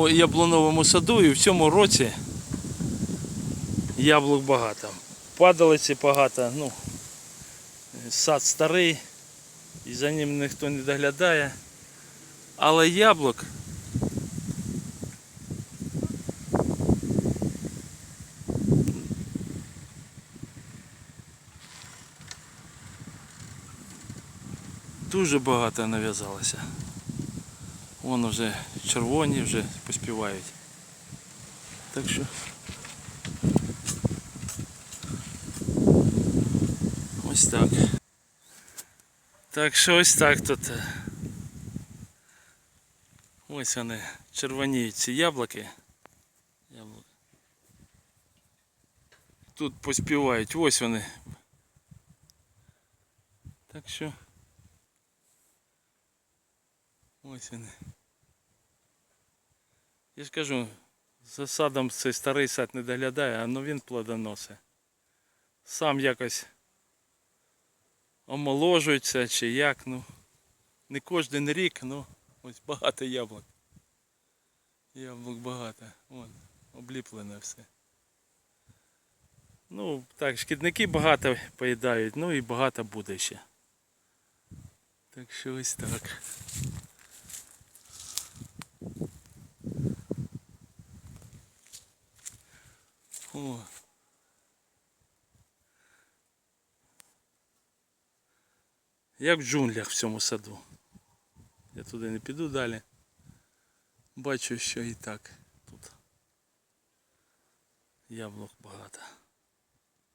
у яблуновому саду і в цьому році яблук багато. Падалиці багато, ну, сад старий, і за ним ніхто не доглядає. Але яблук дуже багато нав'язалося. Вон вже червоні вже поспівають. Так що. Ось так. Так що ось так тут. Ось вони червоніють ці яблуки. Яблуки. Тут поспівають, ось вони. Так що. Ось вони. Я ж кажу, за садом цей старий сад не доглядає, а ну він плодоносить. Сам якось омоложується чи як, ну. Не кожен рік, ну ось багато яблук. Яблук багато. Вон, обліплене все. Ну, так, шкідники багато поїдають, ну і багато буде ще. Так що ось так. О. Як в джунглях в цьому саду. Я туди не піду далі. Бачу, що і так тут яблук багато.